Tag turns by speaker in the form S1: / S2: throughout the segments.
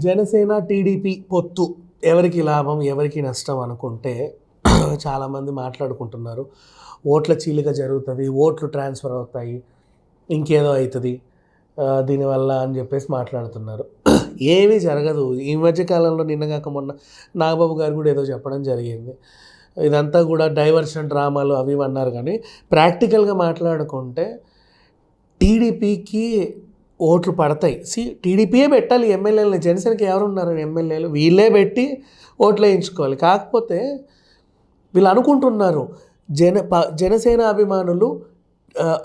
S1: Janasena TDP పొత్తు. ఎవరికి లాభం ఎవరికి నష్టం అనుకుంటే చాలామంది మాట్లాడుకుంటున్నారు. ఓట్ల చీలిక జరుగుతుంది ఓట్లు ట్రాన్స్ఫర్ అవుతాయి ఇంకేదో అవుతుంది దీనివల్ల అని చెప్పేసి మాట్లాడుతున్నారు. ఏమీ జరగదు. ఈ మధ్యకాలంలో నిన్న నిన్నగాక మొన్న నాగబాబు గారు కూడా ఏదో చెప్పడం జరిగింది. ఇదంతా కూడా డైవర్షన్ డ్రామాలు అవి అన్నారు కానీ ప్రాక్టికల్గా మాట్లాడుకుంటే టీడీపీకి ఓట్లు పడతాయి. సి టీడీపీయే పెట్టాలి ఎమ్మెల్యేలని. జనసేనకి ఎవరు ఉన్నారు ఎమ్మెల్యేలు. వీళ్ళే పెట్టి ఓట్లు వేయించుకోవాలి. కాకపోతే వీళ్ళు అనుకుంటున్నారు జన ప జనసేన అభిమానులు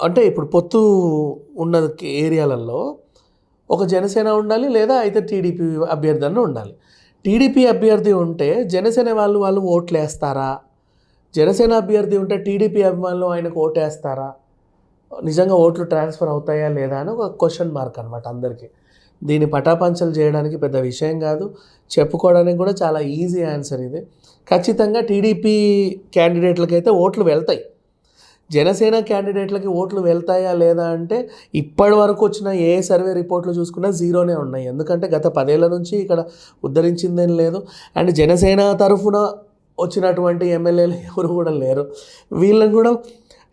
S1: అంటే ఇప్పుడు పొత్తు ఉన్న ఏరియాలలో ఒక జనసేన ఉండాలి లేదా అయితే టీడీపీ అభ్యర్థి ఉండాలి. టీడీపీ అభ్యర్థి ఉంటే జనసేన వాళ్ళు వాళ్ళు ఓట్లు వేస్తారా జనసేన అభ్యర్థి ఉంటే టీడీపీ అభిమానులు ఆయనకు ఓటేస్తారా? నిజంగా ఓట్లు ట్రాన్స్ఫర్ అవుతాయా లేదా అని ఒక క్వశ్చన్ మార్క్ అనమాట అందరికీ. దీన్ని పటాపంచలు చేయడానికి పెద్ద విషయం కాదు. చెప్పుకోవడానికి కూడా చాలా ఈజీ ఆన్సర్ ఇది. ఖచ్చితంగా టీడీపీ క్యాండిడేట్లకైతే ఓట్లు వెళ్తాయి. జనసేన క్యాండిడేట్లకి ఓట్లు వెళ్తాయా లేదా అంటే ఇప్పటి వరకు వచ్చిన ఏ సర్వే రిపోర్ట్లు చూసుకున్నా జీరోనే ఉన్నాయి. ఎందుకంటే గత పదేళ్ళ నుంచి ఇక్కడ ఉద్ధరించిందేం లేదు. అండ్ జనసేన తరఫున వచ్చినటువంటి ఎమ్మెల్యేలు ఎవరు కూడా లేరు. వీళ్ళని కూడా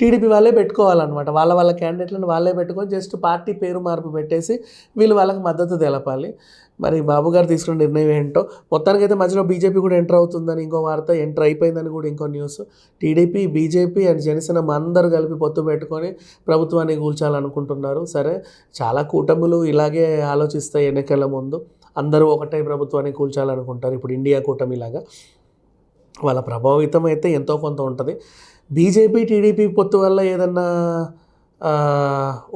S1: టీడీపీ వాళ్ళే పెట్టుకోవాలన్నమాట. వాళ్ళ వాళ్ళ క్యాండిడేట్లను వాళ్ళే పెట్టుకొని జస్ట్ పార్టీ పేరు మార్పు పెట్టేసి వీళ్ళు వాళ్ళకి మద్దతు తెలపాలి. మరి బాబు గారు తీసుకున్న నిర్ణయం ఏంటో? మొత్తానికి అయితే మధ్యలో బీజేపీ కూడా ఎంటర్ అవుతుందని ఇంకో వార్త ఎంటర్ అయిపోయిందని కూడా ఇంకో news. TDP BJP and Janasena అందరూ కలిపి పొత్తు పెట్టుకొని ప్రభుత్వాన్ని కూల్చాలనుకుంటున్నారు. సరే చాలా కూటములు ఇలాగే ఆలోచిస్తాయి ఎన్నికల ముందు అందరూ ఒకటే ప్రభుత్వాన్ని కూల్చాలనుకుంటారు. ఇప్పుడు ఇండియా కూటమిలాగా. వాళ్ళ ప్రభావితం అయితే ఎంతో కొంత ఉంటుంది. బీజేపీ టీడీపీ పొత్తు వల్ల ఏదన్నా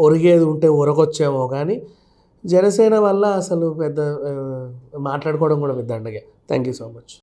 S1: ఒరిగేది ఉంటే ఒరగొచ్చేమో కానీ జనసేన వల్ల అసలు పెద్ద మాట్లాడుకోవడం కూడా పెద్ద అండగే. Thank you so much